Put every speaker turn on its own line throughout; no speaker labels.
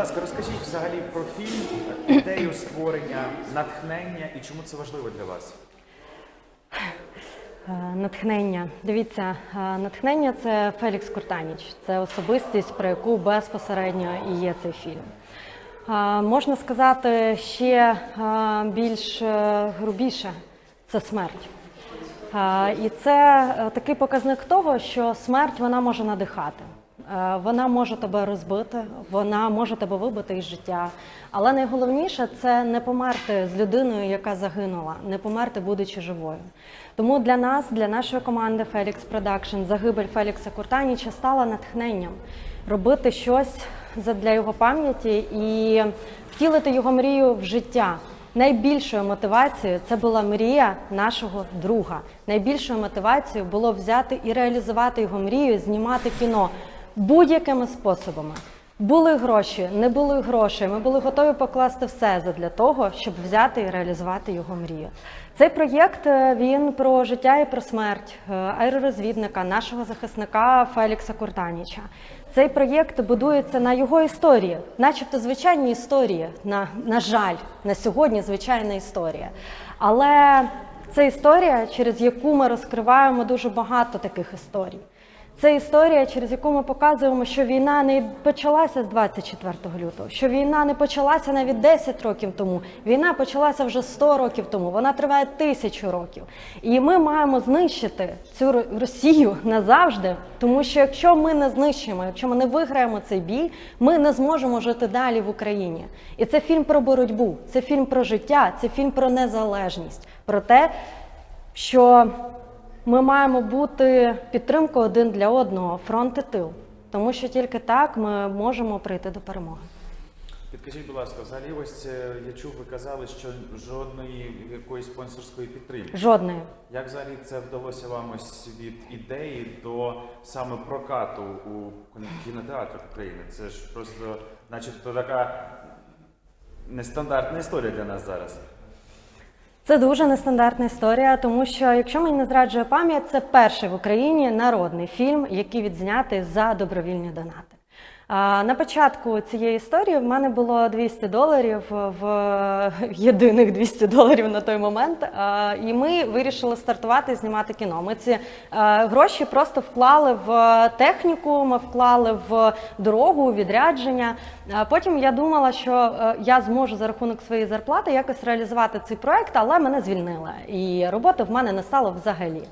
ласка, розкажіть взагалі про фільм, ідею створення, натхнення і чому це важливо для вас?
Е, Натхнення. Дивіться, е, натхнення це Фелікс Куртаніч. Це особистість, про яку безпосередньо і є цей фільм. Е, Можна сказати ще більш грубіше це смерть. І це такий показник того, що смерть вона може надихати. Е, Вона може тебе розбити, вона може тебе вибити із життя. Але найголовніше це не померти з людиною, яка загинула, не померти, будучи живою. Тому для нас, для нашої команди Felix Production, загибель Фелікса Куртаніча стала натхненням робити щось для його пам'яті і втілити його мрію в життя. Найбільшою мотивацією це була мрія нашого друга. Найбільшою мотивацією було взяти і реалізувати його мрію, знімати кіно будь-якими способами. Були гроші, не були грошей. Ми були готові покласти все для того, щоб взяти і реалізувати його мрію. Цей проєкт е, він про життя і про смерть е, аеророзвідника, нашого захисника Фелікса Куртаніча. Цей проєкт будується на його історії, начебто звичайні історії. На, на жаль, на сьогодні звичайна історія. Але це історія, через яку ми розкриваємо дуже багато таких історій. Це історія, через яку ми показуємо, що війна не почалася з 24 лютого, що війна не почалася навіть 10 років тому. Війна почалася вже 100 років тому. Вона триває тисячу років. І ми маємо знищити цю Росію назавжди, тому що якщо ми не знищимо, якщо ми не виграємо цей бій, ми не зможемо жити далі в Україні. І це фільм про боротьбу, це фільм про життя, це фільм про незалежність, про те, що ми маємо бути підтримкою один для одного, фронт і тил. Тому що тільки так ми можемо прийти до перемоги.
Підкажіть, будь ласка, взагалі ось е, я чув, ви казали, що жодної якоїсь спонсорської підтримки.
Жодної.
Як взагалі це вдалося вам ось від ідеї до саме прокату у кінотеатрах України? Це ж просто, начебто, така нестандартна історія для нас зараз.
Це дуже нестандартна історія, тому що, якщо мені не зраджує пам'ять, це перший в Україні народний фільм, який відзнятий за добровільні донати. На початку цієї історії в мене було 200 доларів в єдиних 200 доларів на той момент. І ми вирішили стартувати і знімати кіно. Ми ці гроші просто вклали в техніку, ми вклали в дорогу, відрядження. Потім я думала, що е, я зможу за рахунок своєї зарплати якось реалізувати цей проект, але мене звільнили, і роботи в мене не стало взагалі.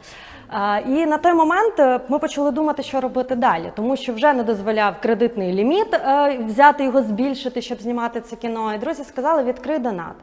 І на той момент е, ми почали думати, що робити далі, тому що вже не дозволяв кредитний ліміт е, взяти його, збільшити, щоб знімати це кіно. І друзі сказали, відкрий донат.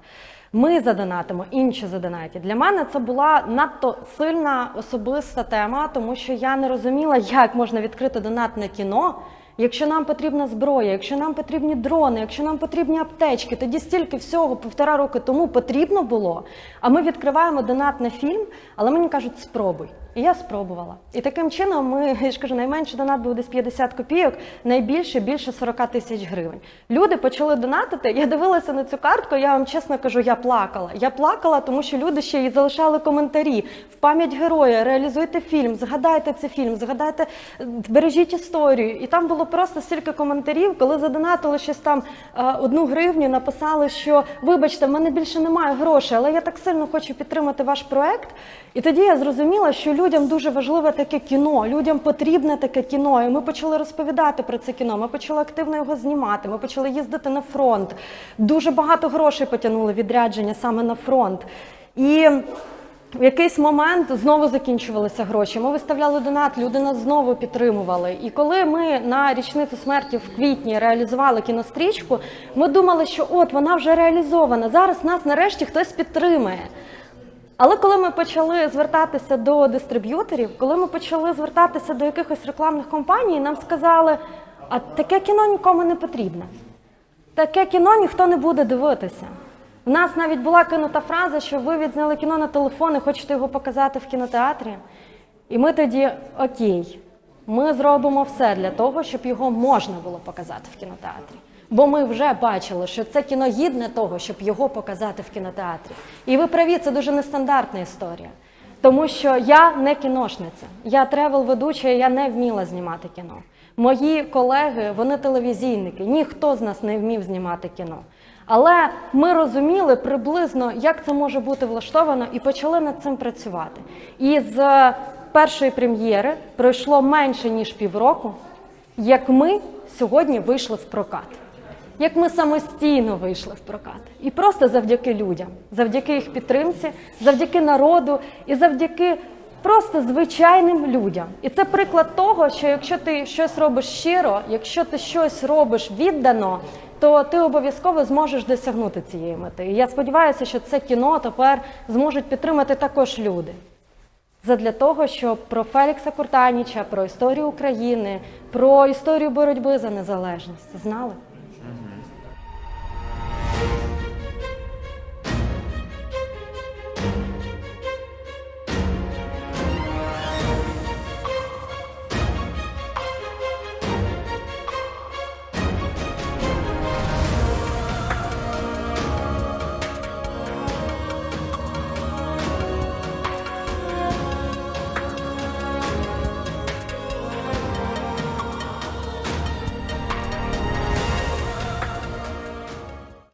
Ми задонатимо, інші задонатять. Для мене це була надто сильна особиста тема, тому що я не розуміла, як можна відкрити донат на кіно. Якщо нам потрібна зброя, якщо нам потрібні дрони, якщо нам потрібні аптечки, тоді стільки всього півтора роки тому потрібно було. А ми відкриваємо донат на фільм, але мені кажуть, спробуй. І я спробувала. І таким чином ми, я ж кажу, найменший донат був десь 50 копійок, найбільше більше 40 тисяч гривень. Люди почали донатити. Я дивилася на цю картку. Я вам чесно кажу, я плакала. Я плакала, тому що люди ще й залишали коментарі в пам'ять героя. Реалізуйте фільм, згадайте цей фільм, згадайте, бережіть історію. І там було просто стільки коментарів, коли задонатили щось там е, одну гривню, написали, що вибачте, в мене більше немає грошей, але я так сильно хочу підтримати ваш проект. І тоді я зрозуміла, що людям дуже важливе таке кіно, людям потрібне таке кіно. І ми почали розповідати про це кіно. Ми почали активно його знімати. Ми почали їздити на фронт. Дуже багато грошей потягнули відрядження саме на фронт. І в якийсь момент знову закінчувалися гроші. Ми виставляли донат, люди нас знову підтримували. І коли ми на річницю смерті в квітні реалізували кінострічку, ми думали, що от вона вже реалізована. Зараз нас нарешті хтось підтримає. Але коли ми почали звертатися до дистриб'юторів, коли ми почали звертатися до якихось рекламних компаній, нам сказали, а таке кіно нікому не потрібне. Таке кіно ніхто не буде дивитися. У нас навіть була кинута фраза, що ви відзняли кіно на телефон і хочете його показати в кінотеатрі. І ми тоді окей, ми зробимо все для того, щоб його можна було показати в кінотеатрі. Бо ми вже бачили, що це кіно гідне того, щоб його показати в кінотеатрі. І ви праві, це дуже нестандартна історія. Тому що я не кіношниця, я тревел-ведуча, я не вміла знімати кіно. Мої колеги, вони телевізійники, ніхто з нас не вмів знімати кіно. Але ми розуміли приблизно, як це може бути влаштовано, і почали над цим працювати. І з першої прем'єри пройшло менше ніж півроку, як ми сьогодні вийшли в прокат. Як ми самостійно вийшли в прокат, і просто завдяки людям, завдяки їх підтримці, завдяки народу і завдяки просто звичайним людям. І це приклад того, що якщо ти щось робиш щиро, якщо ти щось робиш віддано, то ти обов'язково зможеш досягнути цієї мети. І я сподіваюся, що це кіно тепер зможуть підтримати також люди. Задля того, щоб про Фелікса Куртаніча, про історію України, про історію боротьби за незалежність знали.